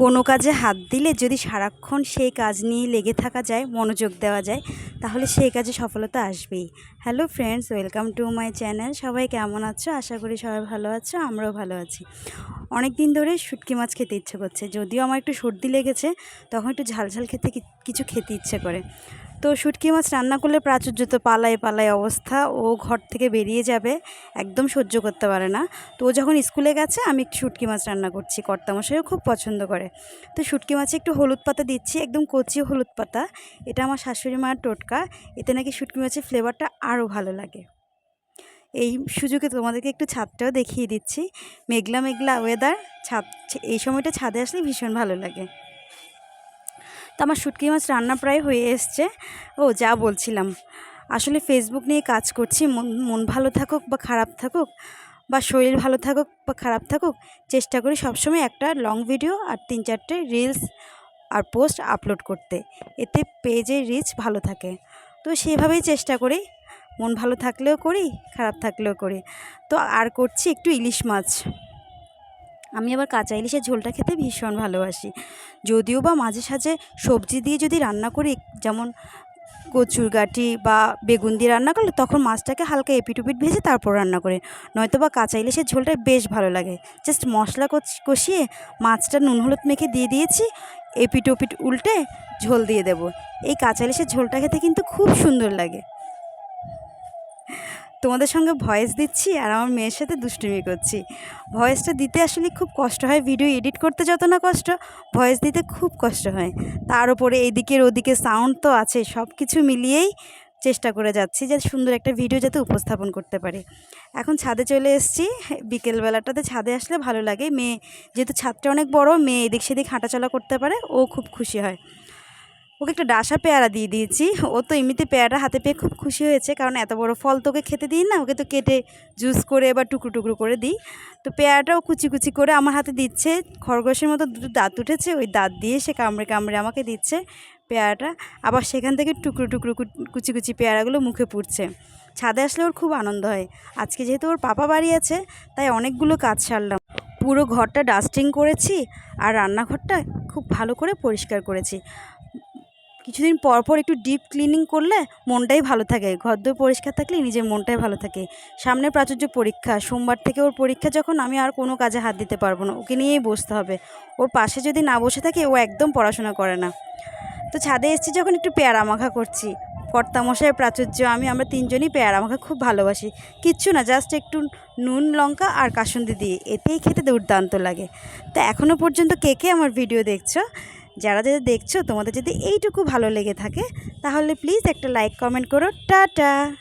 কোনো কাজে হাত দিলে যদি সারাক্ষণ সেই কাজ নিয়ে লেগে থাকা যায়, মনোযোগ দেওয়া যায়, তাহলে সেই কাজে সফলতা আসবেই। Hello friends welcome to my channel সবাই কেমন আছো? আশা করি সবাই ভালো আছো, আমরাও ভালো আছি। অনেক দিন ধরে শুটকি মাছ খেতে ইচ্ছে করছে। যদিও আমার একটু সর্দি লেগেছে, তখন একটু ঝাল ঝাল খেতে কিছু খেতে ইচ্ছে করে। তো শুটকি মাছ রান্না করলে প্রাচুর্য তো পালায় পালায় অবস্থা। ও ঘর থেকে বেরিয়ে যাবে, একদম সহ্য করতে পারে না। তো ও যখন স্কুলে গেছে, আমি একটু শুটকি মাছ রান্না করছি। কর্তামশাইও খুব পছন্দ করে। তো শুটকি মাছে একটু হলুদ পাতা দিচ্ছি, একদম কচি হলুদ পাতা। এটা আমার শাশুড়ি মায়ের টোটকা। এতে নাকি শুটকি মাছের ফ্লেভারটা আরও ভালো লাগে। এই সুযোগে তোমাদেরকে একটু ছাদটাও দেখিয়ে দিচ্ছি। মেঘলা মেঘলা ওয়েদার ছাদ এই সময়টা ছাদে আসলে ভীষণ ভালো লাগে। তো আমার শুটকি মাছ রান্না প্রায় হয়ে এসছে। ও, যা বলছিলাম। আসলে ফেসবুক নিয়ে কাজ করছি। মন মন ভালো থাকুক বা খারাপ থাকুক, বা শরীর ভালো থাকুক বা খারাপ থাকুক, চেষ্টা করি সবসময় একটা লং ভিডিও আর তিন চারটে রিলস আর পোস্ট আপলোড করতে। এতে পেজের রিচ ভালো থাকে। তো সেভাবেই চেষ্টা করি। মন ভালো থাকলেও করি, খারাপ থাকলেও করি। তো আর করছি একটু ইলিশ মাছ। আমি আবার কাঁচা ইলিশের ঝোলটা খেতে ভীষণ ভালোবাসি। যদিও বা মাঝে সাঝে সবজি দিয়ে যদি রান্না করি, যেমন কচুর গাঠি বা বেগুন দিয়ে রান্না করলে তখন মাছটাকে হালকা এপিটুপিট ভেজে তারপর রান্না করে। নয়তো বা কাঁচা ইলিশের ঝোলটা বেশ ভালো লাগে। জাস্ট মশলা কষিয়ে মাছটা নুন হলুদ মেখে দিয়ে দিয়েছি, এপিট ওপিট উল্টে ঝোল দিয়ে দেব। এই কাঁচা ইলিশের ঝোলটা খেতে কিন্তু খুব সুন্দর লাগে। তোমাদের সঙ্গে ভয়েস দিচ্ছি আর আমার মেয়ের সাথে দুষ্টুমি করছি। ভয়েসটা দিতে আসলে খুব কষ্ট হয় ভিডিও এডিট করতে যত না কষ্ট ভয়েস দিতে খুব কষ্ট হয়। তার উপরে এইদিকের ওদিকে সাউন্ড তো আছে সব কিছু মিলিয়েই চেষ্টা করে যাচ্ছি যে সুন্দর একটা ভিডিও যাতে উপস্থাপন করতে পারি। এখন ছাদে চলে এসেছি, বিকেলবেলাটাতে ছাদে আসলে ভালো লাগে। মেয়ে যেহেতু ছাদটা অনেক বড়, মেয়ে এদিক সেদিক হাঁটাচলা করতে পারে, ও খুব খুশি হয়। ওকে একটা ডাসা পেয়ারা দিয়ে দিয়েছি। ও তো এমনিতে পেয়ারা হাতে পেয়ে খুব খুশি হয়েছে কারণ এত বড় ফল তোকে খেতে দিই না, ওকে তো কেটে জুস করে বা টুকরো টুকরো করে দিই। তো পেয়ারাটাও কুচি কুচি করে আমার হাতে দিচ্ছে। খরগোশের মতো দুটো দাঁত উঠেছে, ওই দাঁত দিয়ে সে কামড়ে কামড়ে আমাকে দিচ্ছে পেয়ারাটা। আবার সেখান থেকে টুকরো টুকরো কুচি কুচি পেয়ারাগুলো মুখে পুড়ছে। ছাদে আসলে ওর খুব আনন্দ হয়। আজকে যেহেতু ওর পাপা বাড়ি আছে, তাই অনেকগুলো কাজ সারলাম। পুরো ঘরটা ডাস্টিং করেছি আর রান্নাঘরটা খুব ভালো করে পরিষ্কার করেছি। কিছুদিন পর পর একটু ডিপ ক্লিনিং করলে মনটাই ভালো থাকে। ঘরদোর পরিষ্কার থাকলে নিজের মনটাই ভালো থাকে। সামনে প্রাচুর্য পরীক্ষা, সোমবার থেকে ওর পরীক্ষা যখন আমি আর কোনো কাজে হাত দিতে পারব না, ওকে নিয়েই বসতে হবে। ওর পাশে যদি না বসে থাকে, ও একদম পড়াশোনা করে না। তো ছাদে এসেছি যখন একটু পেয়ারা মাখা করছি। কর্তামশাই প্রাচুর্য, আমি, আমরা তিনজনই পেয়ারা মাখা খুব ভালোবাসি। কিচ্ছু না, জাস্ট একটু নুন, লঙ্কা আর কাসুন্দি দিয়ে। এতেই খেতে দুর্দান্ত লাগে। তো এখনও পর্যন্ত কে কে আমার ভিডিও দেখছ? যারা যদি দেখছ তোমাদের যদি এইটুকু ভালো লেগে থাকে, তাহলে প্লিজ একটা লাইক কমেন্ট করো। টাটা!